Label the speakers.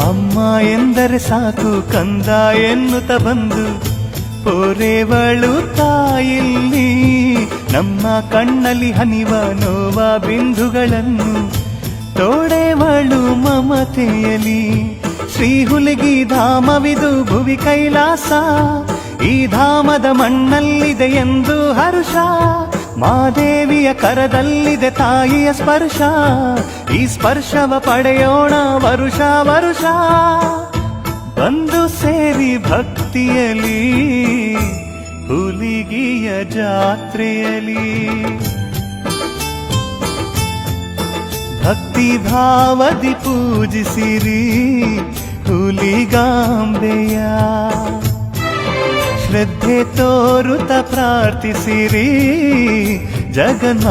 Speaker 1: ಅಮ್ಮ ಎಂದರೆ ಸಾಕು, ಕಂದ ಎನ್ನುತ್ತ ಬಂದು ಪೋರೆವಳು ತಾಯಿಲ್ಲಿ, ನಮ್ಮ ಕಣ್ಣಲ್ಲಿ ಹನಿವ ನೋವ ಬಿಂದುಗಳನ್ನು, ತೋಡೆವಳು ಮಮತೆಯಲಿ, ಶ್ರೀ ಹುಲಿಗಿ ಧಾಮವಿದು ಭುವಿ ಕೈಲಾಸ, ಈ ಧಾಮದ ಮಣ್ಣಲ್ಲಿದೆ ಎಂದು ಹರುಷ ಮಾದೇವಿಯ ಕರದಲ್ಲಿದೆ ತಾಯಿಯ ಸ್ಪರ್ಶ. ಈ ಸ್ಪರ್ಶವ ಪಡೆಯೋಣ ವರುಷ ವರುಷ. ಬಂದು ಸೇರಿ ಭಕ್ತಿಯಲಿ ಹುಲಿಗಿಯ ಜಾತ್ರೆಯಲಿ ಭಕ್ತಿ ಭಾವದಿ ಪೂಜಿಸಿರಿ ಹುಲಿಗಾಂಬೆಯ. ಶ್ರದ್ಧೆ ತೋರುತ ಪ್ರಾರ್ಥಿಸಿರಿ ಜಗನ್ನಾಥೆಯ